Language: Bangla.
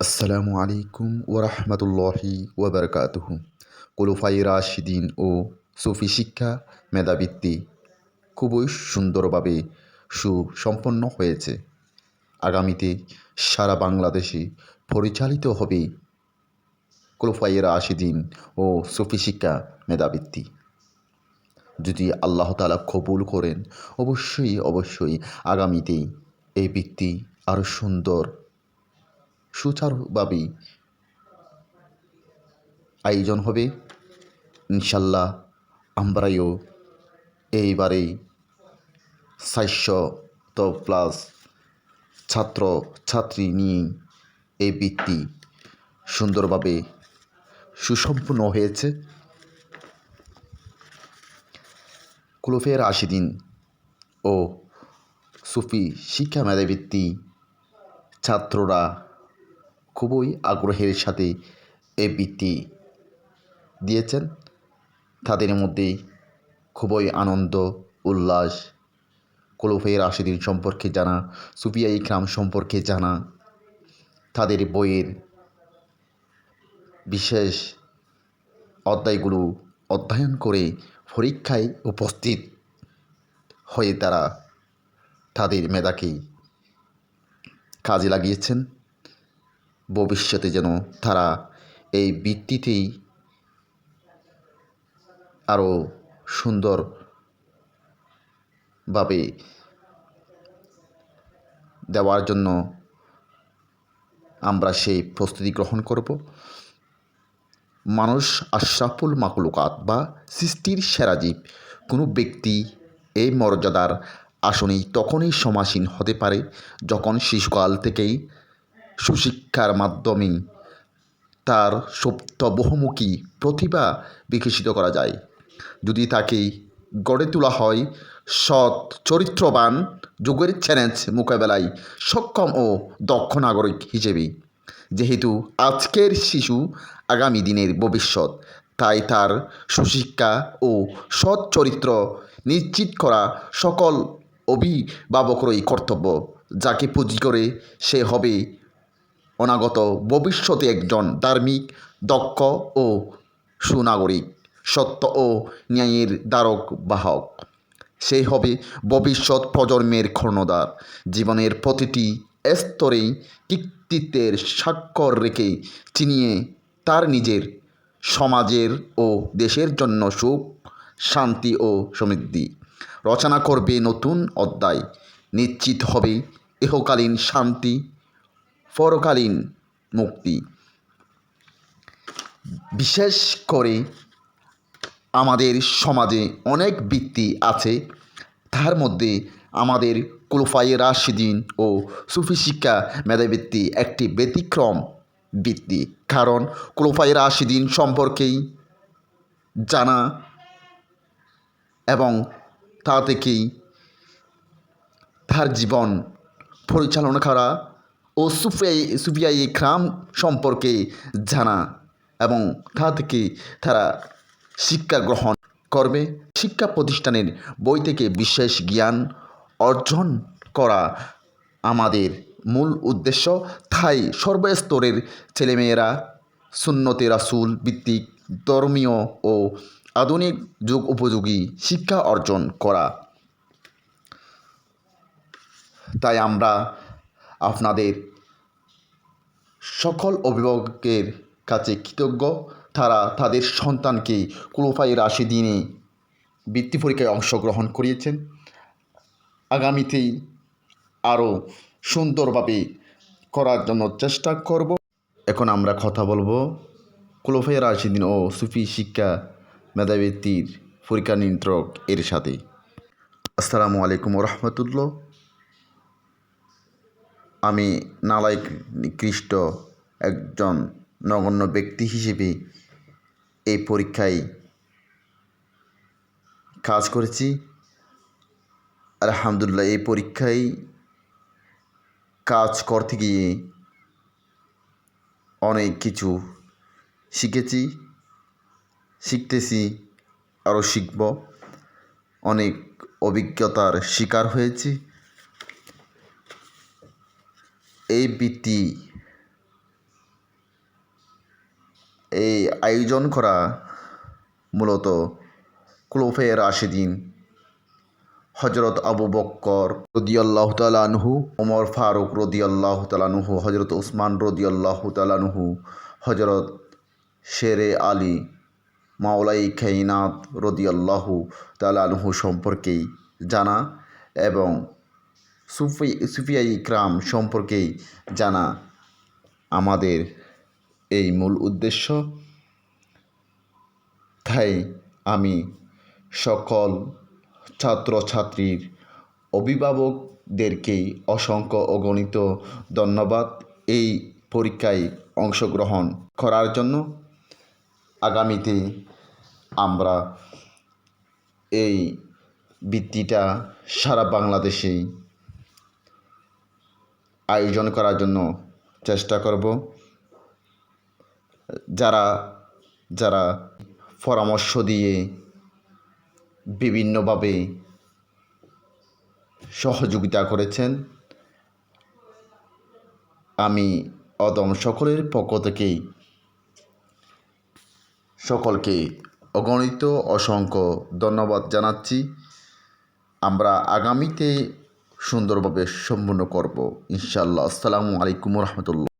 আসসালামু আলাইকুম ওরহমতুল্লাহি ওবরকাতুহু। কুলুফাই রাশিদিন ও সুফি শিক্ষা মেধাবৃত্তি খুবই সুন্দরভাবে সুসম্পন্ন হয়েছে। আগামীতে সারা বাংলাদেশে পরিচালিত হবে কুলুফাই রাশিদিন ও সুফি শিক্ষা মেধাবৃত্তি। যদি আল্লাহ তালা কবুল করেন, অবশ্যই অবশ্যই আগামীতে এই বৃত্তি আরও সুন্দর সুচারুভাবে আয়োজন হবে। ইনশাল্লাহ আমরাও এইবারে সাতশত প্লাস ছাত্র ছাত্রী নিয়ে এই বৃত্তি সুন্দরভাবে সুসম্পন্ন হয়েছে। কুলফের আশিদিন ও সুফি শিক্ষা মেধাবৃত্তি ছাত্ররা খুবই আগ্রহের সাথে এই বৃত্তি দিয়েছেন। তাদের মধ্যে খুবই আনন্দ, উল্লাস, কলুফের আশিদিন সম্পর্কে জানা, সুফিয়া ইকরাম সম্পর্কে জানা, তাদের বইয়ের বিশেষ অধ্যায়গুলো অধ্যয়ন করে পরীক্ষায় উপস্থিত হয়ে তারা তাদের মেধাকে কাজে লাগিয়েছেন। ভবিষ্যতে যেন তারা এই বৃত্তিতেই আরও সুন্দরভাবে দেওয়ার জন্য আমরা সেই প্রস্তুতি গ্রহণ করব। মানুষ আশরাফুল মাকলুকাত বা সৃষ্টির সেরা জীব, কোনো ব্যক্তি এই মর্যাদার আসনেই তখনই সমাসীন হতে পারে, যখন শিশুকাল থেকেই সুশিক্ষার মাধ্যমে তার সুপ্ত বহুমুখী প্রতিভা বিকশিত করা যায়। যদি তাকে গড়ে তোলা হয়, সৎ, চরিত্রবান, যুগের চ্যালেঞ্জ মোকাবেলায় সক্ষম ও দক্ষ নাগরিক হিসেবে। যেহেতু আজকের শিশু আগামী দিনের ভবিষ্যৎ, তাই তার সুশিক্ষা ও সৎ চরিত্র নিশ্চিত করা সকল অভিভাবকরই কর্তব্য, যাকে পুঁজি করে সে হবে অনাগত ভবিষ্যতে একজন ধার্মিক, দক্ষ ও সুনাগরিক, সত্য ও ন্যায়ের দ্বারক বাহক। সে হবে ভবিষ্যৎ প্রজন্মের কর্ণধার। জীবনের প্রতিটি স্তরেই কৃতিত্বের স্বাক্ষর রেখে চিনিয়ে তার নিজের সমাজের ও দেশের জন্য সুখ, শান্তি ও সমৃদ্ধি। রচনা করবে নতুন অধ্যায়। নিশ্চিত হবে ইহকালীন শান্তি পরকালীন মুক্তি। বিশেষ করে আমাদের সমাজে অনেক বৃত্তি আছে, তার মধ্যে আমাদের কুলফাই রাশিদিন ও সুফি শিক্ষা মেধাবৃত্তি একটি ব্যতিক্রম বৃত্তি। কারণ কুলফাই রাশিদিন সম্পর্কেই জানা এবং তা থেকেই তার জীবন পরিচালনা করা ও সুফিয়াই সুফিয়াই ইকরাম সম্পর্কে জানা এবং তা থেকে তারা শিক্ষা গ্রহণ করবে। শিক্ষা প্রতিষ্ঠানের বই থেকে বিশেষ জ্ঞান অর্জন করা আমাদের মূল উদ্দেশ্য। তাই সর্বস্তরের ছেলেমেয়েরা, সুন্নতে রাসুল ভিত্তিক ধর্মীয় ও আধুনিক যুগ উপযোগী শিক্ষা অর্জন করা। তাই আমরা আপনাদের সকল অভিভাবকের কাছে কৃতজ্ঞ। তারা তাদের সন্তানকে কুলোফাই রাশি দিনে বৃত্তি পরীক্ষায় অংশগ্রহণ করিয়েছেন। আগামীতেই আরও সুন্দরভাবে করার জন্য চেষ্টা করব। এখন আমরা কথা বলব কুলোফাই রাশি দিন ও সুফি শিক্ষা মেধাবৃত্তির পরীক্ষা নিয়ন্ত্রক এর সাথে। আসসালামু আলাইকুম রহমতুল্লাহ। আমি নালাইক নিকৃষ্ট একজন নগণ্য ব্যক্তি হিসেবে এই পরীক্ষায় কাজ করেছি। আলহামদুলিল্লাহ, এই পরীক্ষায় কাজ করতে গিয়ে অনেক কিছু শিখেছি, শিখতেছি, আরও শিখব। অনেক অভিজ্ঞতার শিকার হয়েছি এই বৃত্তি এই আয়োজন করা মূলত ক্লোফে রাশেদিন হজরত আবু বক্কর রদিয়াল্লাহ তালানহু ওমর ফারুক রদিয়াল্লাহ তালানহু হজরত উসমান রদিয়াল্লাহ তালানহু হজরত শেরে আলী, মাওলাই খেইনাত রদিয়াল্লাহু তালানহু সম্পর্কেই জানা এবং সুফি সুফিয়া ইকরাম সম্পর্কেই জানা আমাদের এই মূল উদ্দেশ্য। তাই আমি সকল ছাত্রছাত্রীর অভিভাবকদেরকেই অসংখ্য অগণিত ধন্যবাদ এই পরীক্ষায় অংশগ্রহণ করার জন্য। আগামীতে আমরা এই বৃত্তিটা সারা বাংলাদেশেই আয়োজন করার জন্য চেষ্টা করব। যারা যারা পরামর্শ দিয়ে বিভিন্নভাবে সহযোগিতা করেছেন, আমি অদম সকলের পক্ষ থেকেই সকলকে অগণিত অসংখ্য ধন্যবাদ জানাচ্ছি। আমরা আগামীতে সুন্দরভাবে সম্পূর্ণ করব। ইনশাআল্লাহ। আসসালামু আলাইকুম রহমতুল্লাহ।